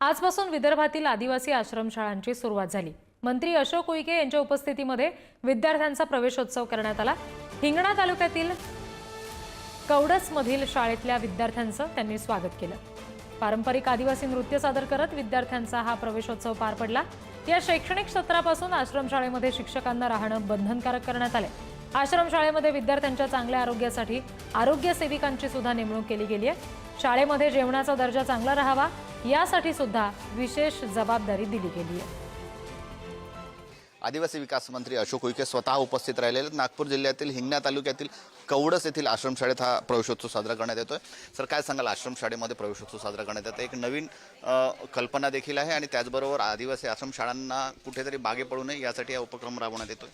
आजपासून विदर्भातील आदिवासी आश्रमशाळांची सुरुवात झाली. मंत्री अशोक उईके यांच्या उपस्थितीमध्ये विद्यार्थ्यांचा प्रवेशोत्सव करण्यात आला. हिंगणा तालुक्यातील कवडसमधील शाळेतल्या विद्यार्थ्यांचं त्यांनी स्वागत केलं. पारंपरिक आदिवासी नृत्य सादर करत विद्यार्थ्यांचा हा प्रवेशोत्सव पार पडला. या शैक्षणिक सत्रापासून आश्रमशाळेमध्ये शिक्षकांना राहणं बंधनकारक करण्यात आले आश्रमशाळेमध्ये विद्यार्थ्यांच्या चांगल्या आरोग्यासाठी आरोग्य सेविकांची सुद्धा नेमणूक केली गेली आहे शाळेमध्ये जेवणाचा दर्जा चांगला राहावा यासाठी सुद्धा विशेष जबाबदारी दिली गेली आहे. आदिवासी विकास मंत्री अशोक उईके स्वतः उपस्थित राहिलेले आहेत. नागपूर जिल्ह्यातील हिंगणा तालुक्यातील कवडस येथील आश्रमशाळेत हा प्रवेशोत्सव साजरा करण्यात येतोय. सर काय सांगाल? आश्रमशाळेमध्ये प्रवेशोत्सव साजरा करण्यात येतो एक नवीन कल्पना देखील आहे आणि त्याचबरोबर आदिवासी आश्रमशाळांना कुठेतरी बागे पडू नये यासाठी हा उपक्रम राबवण्यात येतोय.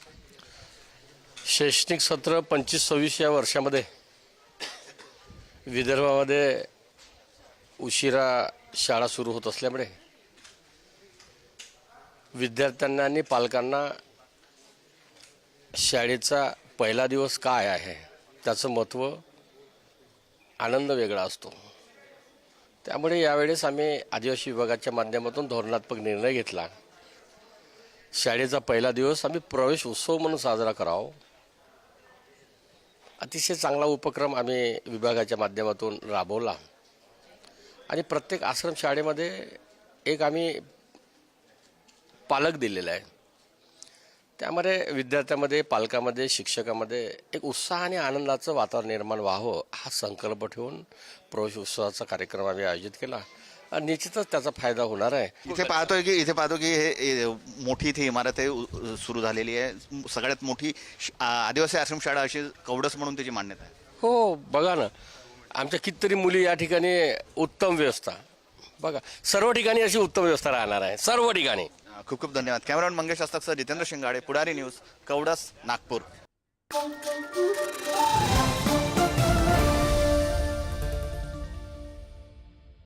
शैक्षणिक सत्र पंचवीस सव्वीस या वर्षामध्ये विदर्भामध्ये उशिरा शाळा सुरू होत असल्यामुळे विद्यार्थ्यांना आणि पालकांना शाळेचा पहिला दिवस काय आहे त्याचं महत्त्व आनंद वेगळा असतो. त्यामुळे यावेळेस आम्ही आदिवासी विभागाच्या माध्यमातून धोरणात्मक निर्णय घेतला. शाळेचा पहिला दिवस आम्ही प्रवेश उत्सव म्हणून साजरा करावा. अतिशय चांगला उपक्रम आम्ही विभागाच्या माध्यमातून राबवला. आणि प्रत्येक आश्रम शाळेमध्ये एक आम्ही पालक दिलेला आहे. त्यामध्ये विद्यार्थ्यामध्ये पालकामध्ये शिक्षकामध्ये एक उत्साह आणि आनंदाचं वातावरण निर्माण व्हावं हा संकल्प ठेवून प्रवेश उत्सवाचा कार्यक्रम आम्ही आयोजित केला. आणि निश्चितच त्याचा फायदा होणार आहे. इथे पाहतोय की इथे पाहतो की हे मोठी इथे इमारत आहे सुरू झालेली आहे. सगळ्यात मोठी आदिवासी आश्रमशाळा अशी कवडस म्हणून त्याची मान्यता आहे. हो बघा ना. आमच्या कितीतरी मुली या ठिकाणी उत्तम व्यवस्था. बघा सर्व ठिकाणी अशी उत्तम व्यवस्था राहणार आहे. सर्व ठिकाणी. खूप खूप धन्यवाद. कॅमेरामॅन मंगेश असतात सर. जितेंद्र शिंगाडे पुढारी न्यूज कवडस नागपूर.